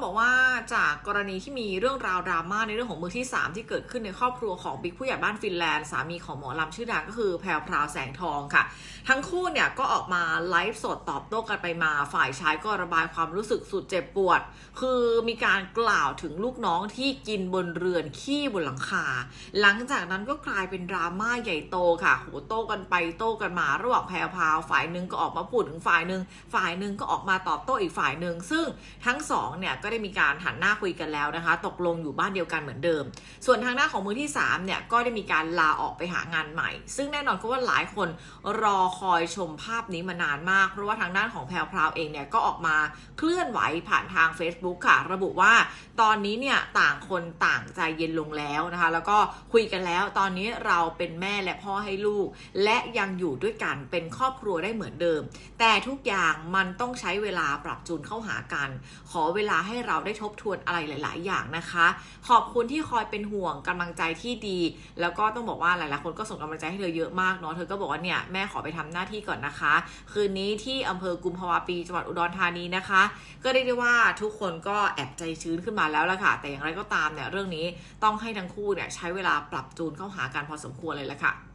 ต้องบอกว่าจากกรณีที่มีเรื่องราวดราม่าในเรื่องของมือที่ 3 ที่เกิดขึ้นในครอบครัวของบิ๊กผู้ใหญ่บ้านฟินแลนด์ สามีของหมอลำชื่อดังก็คือแพรวพราวแสงทองค่ะ ทั้งคู่เนี่ยก็ออกมาไลฟ์สดตอบโต้กันไปมาฝ่ายชายก็ระบายความรู้สึกสุดเจ็บปวด คือมีการกล่าวถึงลูกน้องที่กินบนเรือนขี้บนหลังคา หลังจากนั้นก็กลายเป็นดราม่าใหญ่โตค่ะโหโต้กันไปโต้กันมา ระหว่างแพรวพราวฝ่ายหนึ่งก็ออกมาพูดถึงฝ่ายหนึ่งฝ่ายหนึ่งก็ออกมาตอบโต้อีกฝ่ายหนึ่งซึ่งทั้งสองเนี่ยก็ได้มีการหันหน้าคุยกันแล้วนะคะ ตกลงอยู่บ้านเดียวกันเหมือนเดิม ส่วนทางหน้าของมือที่3เนี่ยก็ได้มีการลาออกไปหางานใหม่ ซึ่งแน่นอนก็ว่าหลายคนรอคอยชมภาพนี้มานานมาก เพราะว่าทางด้านของแพรวพราวเองเนี่ยก็ออกมาเคลื่อนไหวผ่านทาง Facebook ค่ะ ระบุว่าตอนนี้เนี่ยต่างคนต่างใจเย็นลงแล้วนะคะ แล้วก็คุยกันแล้วตอนนี้เราเป็นแม่และพ่อให้ลูก และยังอยู่ด้วยกันเป็นครอบครัวได้เหมือนเดิม แต่ทุกอย่างมันต้องใช้เวลาปรับจูนเข้าหากัน ขอเวลาให้เราได้ทบทวนอะไรหลาย ๆ อย่างนะคะ ขอบคุณที่คอยเป็นห่วงกำลังใจที่ดี แล้วก็ต้องบอกว่าหลาย ๆ คนก็ส่งกำลังใจให้เธอเยอะมากเนาะเธอก็บอกว่าเนี่ยแม่ขอไปทำหน้าที่ก่อนนะคะ คืนนี้ที่อำเภอกุมภาวาปีจังหวัดอุดรธานีนะคะ ก็เรียกได้ว่าทุกคนก็แอบใจชื้นขึ้นมาแล้วละค่ะ แต่อย่างไรก็ตามเนี่ยเรื่องนี้ต้องให้ทั้งคู่เนี่ยใช้เวลาปรับจูนเข้าหากันพอสมควรเลยละค่ะ